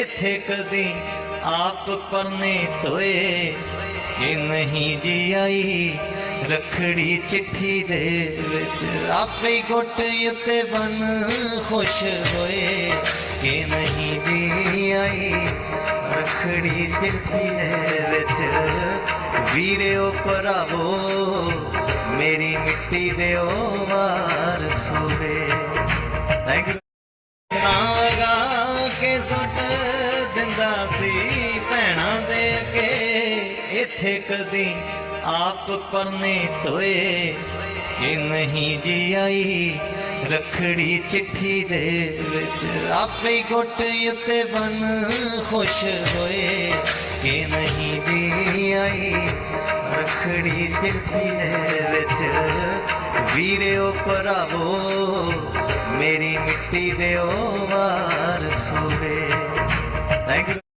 ਇੱਥੇ ਕਦੀ ਆਪ ਪਰਨੇ ਧੋਏ ਕਿ ਨਹੀਂ ਜੀ ਆਈ ਰਖੜੀ ਚਿੱਠੀ ਦੇ ਵਿੱਚ। ਆਪੇ ਗੁੱਟ ਉੱਤੇ ਬਨ ਖੁਸ਼ ਹੋਏ। ਕਿ ਨਹੀਂ ਜੀ ਆਈ ਰਖੜੀ ਚਿੱਠੀ ਦੇ ਵਿੱਚ। ਵੀਰਿਓ ਭਰਾਵੋ ਮੇਰੀ ਮਿੱਟੀ ਦੇ ਉਹ ਵਾਰ ਸੋਵੇ। ਨਾਗਾ ਕੇ ਸੁੱਟ ਦਿੰਦਾ ਸੀ ਭੈਣਾਂ ਦੇ ਅੱਗੇ। ਇੱਥੇ ਕਦੀ ਆਪ ਪਰਨੇ ਧੋਏ ਕਿ ਨਹੀਂ ਜੀ ਆਈ ਰਖੜੀ ਚਿੱਠੀ ਦੇ ਵਿੱਚ। ਆਪੇ ਹੀ ਉੱਤੇ ਬਨ ਖੁਸ਼ ਹੋਏ। ਕਿ ਨਹੀਂ ਜੀ ਆਈ ਰਖੜੀ ਚਿੱਠੀ ਦੇ ਵਿੱਚ। ਵੀਰਿਓ ਭਰਾਵੋ, ਮੇਰੀ ਮਿੱਟੀ ਦੇ ਉਹ ਵਾਰ ਸੋਵੇ Thank you.